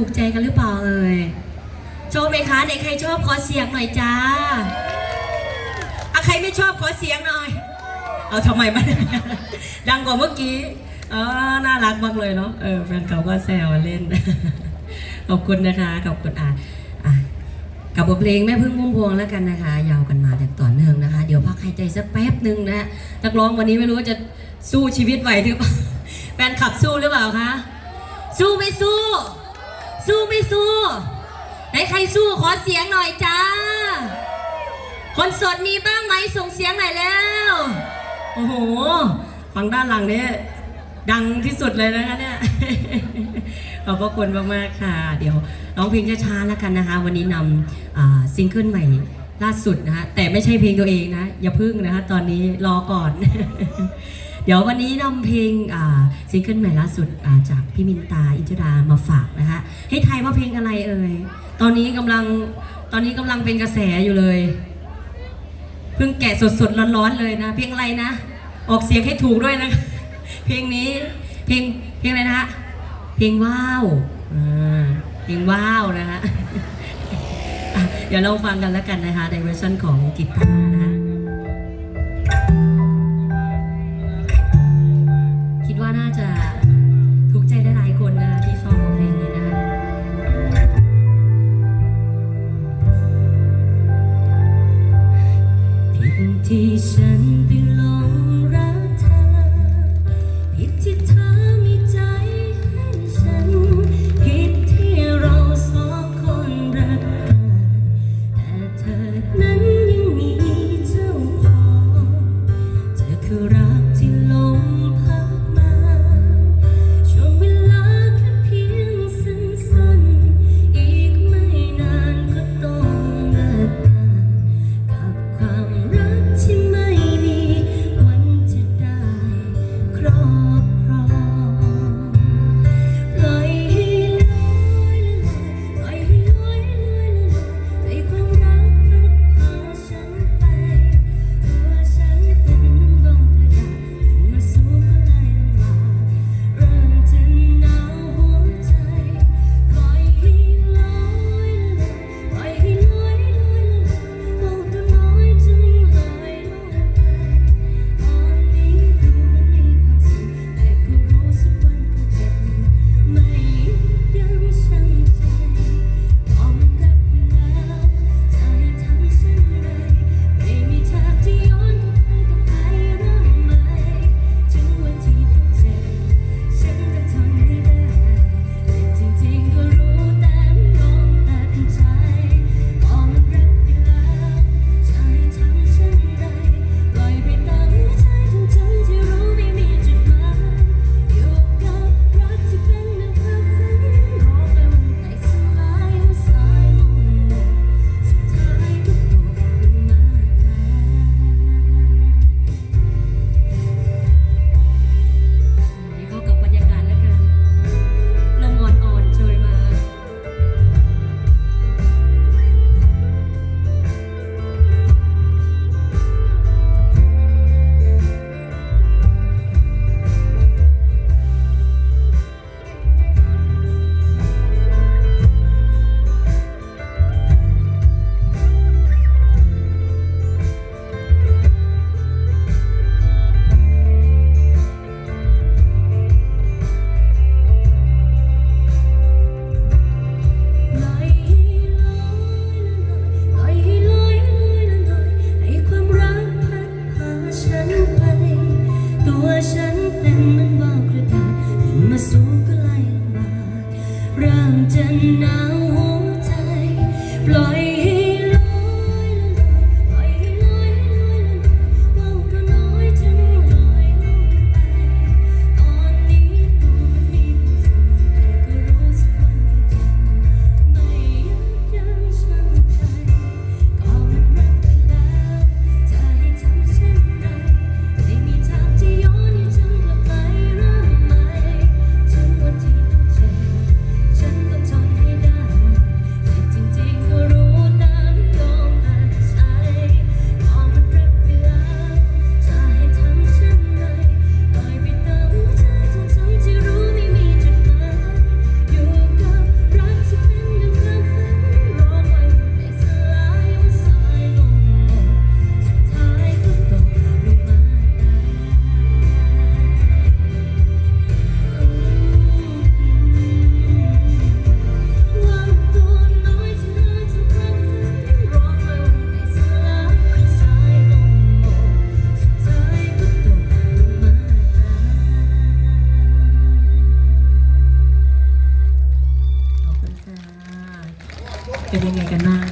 ถูกใจกันหรือเปล่าเอ่ยชอบไหมคะไหนใครชอบขอเสียงหน่อยจ้าอะใครไม่ชอบขอเสียงหน่อย เอาทำไมมันดังกว่าเมื่อกี้เออน่ารักมากเลยเนาะเออแฟนเก่าก็แซวเล่น ขอบคุณนะคะขอบคุณอะอะกับบทเพลงแม่พึ่งพุ่มพวงแล้วกันนะคะ ยาวกันมาอย่างต่อเนื่องนะคะ เดี๋ยวพักหายใจสักแป๊บหนึ่งนะนักร้องวันนี้ไม่รู้ว่าจะสู้ชีวิตไหวหรือเปล่าแฟนขับสู้หรือเปล่าคะสู้ไม่สู้ สู้ไม่สู้ไหนใครสู้ขอเสียงหน่อยจ้า คนสดมีบ้างไหมส่งเสียงหน่อยแล้ว โอ้โหฟังด้านหลังเนี่ยดังที่สุดเลยนะคะเนี่ย ขอบพระคุณมากๆค่ะ เดี๋ยวร้องเพลงช้าๆแล้วกันนะคะ วันนี้นำซิงเกิลใหม่ล่าสุดนะคะแต่ไม่ใช่เพลงตัวเองนะ อย่าพึ่งนะคะ ตอนนี้รอก่อน เดี๋ยววันนี้นำเพลงซิงเกิลใหม่ล่าสุดจากพี่มินตาอินทรามาฝากนะคะให้ไทยว่าเพลงอะไรเอ่ย ตอนนี้กำลังตอนนี้กำลังเป็นกระแสอยู่เลย เพิ่งแกะสดๆร้อนๆเลยนะ เพลงอะไรนะ ออกเสียงให้ถูกด้วยนะ เพลงนี้เพลงเพลงอะไรนะฮะเพลงว้าวเพลงว้าวนะฮะเดี๋ยวเราฟังกันแล้วกันนะคะในเวอร์ชันของกีตาร์นะฮะ ที่ฉันไปห เป็นยังไงกันบ้าง